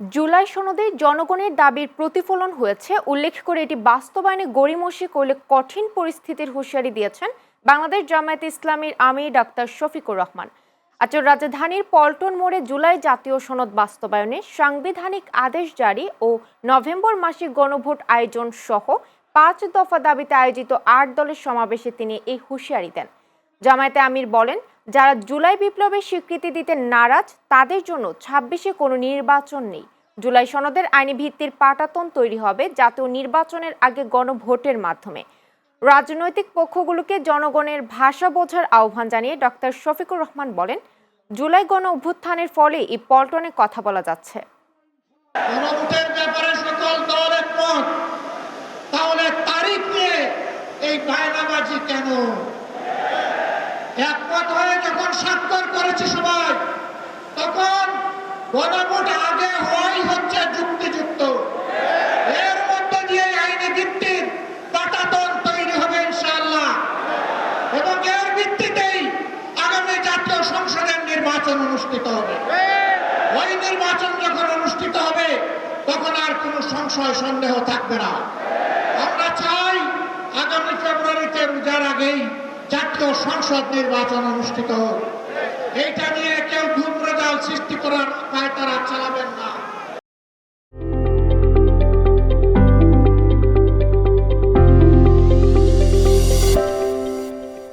জুলাই সনদে জনগণের দাবির প্রতিফলন হয়েছে। উল্লেখ করে এটি বাস্তবায়নে গড়িমসি করলে কঠিন পরিস্থিতির হুঁশিয়ারি দিয়েছেন বাংলাদেশ জামায়াত ইসলামীর আমির ডাক্তার শফিকুর রহমান। আজ রাজধানীর পল্টন মোড়ে জুলাই জাতীয় সনদ বাস্তবায়নে সাংবিধানিক আদেশ জারি ও নভেম্বর মাসে গণভোট আয়োজন সহ পাঁচ দফা দাবিতে আয়োজিত আট দলের সমাবেশে তিনি এই হুঁশিয়ারি দেন। জামায়াতে আমির বলেন, যারা জুলাই বিপ্লবের স্বীকৃতি দিতে নারাজ, তাদের জন্য ছাব্বিশে কোনো নির্বাচন নেই। জুলাই সনদের আইনি ভিত্তির পাটাতন তৈরি হবে জাতীয় নির্বাচনের আগে গণভোটের মাধ্যমে। রাজনৈতিক পক্ষগুলোকে জনগণের ভাষা বোঝার আহ্বান জানিয়ে ডক্টর শফিকুর রহমান বলেন, জুলাই গণ অভ্যুত্থানের ফলে এই পল্টনে কথা বলা যাচ্ছে গণভোটের ব্যাপারে সকল দল একমত তাহলে তারিখ নিয়ে এই বায়নাবাজি কেন একমত হয়ে যখন স্বাক্ষর করেছে সবাই, তখন গণভোট আগে হওয়াই হচ্ছে যুক্তিযুক্ত। এর মধ্যে দিয়ে আইনি ভিত্তির পাটাতন তৈরি হবে ইনশাআল্লাহ। এবং এর ভিত্তিতেই আগামী জাতীয় সংসদের নির্বাচন অনুষ্ঠিত হবে। ওই নির্বাচন যখন অনুষ্ঠিত হবে, তখন আর কোনো সংশয়, সন্দেহ থাকবে না। আমরা চাই আগামী ফেব্রুয়ারিতে রোজার আগেই জাতীয় সংসদ নির্বাচন অনুষ্ঠিত হোক। এটা নিয়ে কেউ ধূম্রজাল সৃষ্টি করার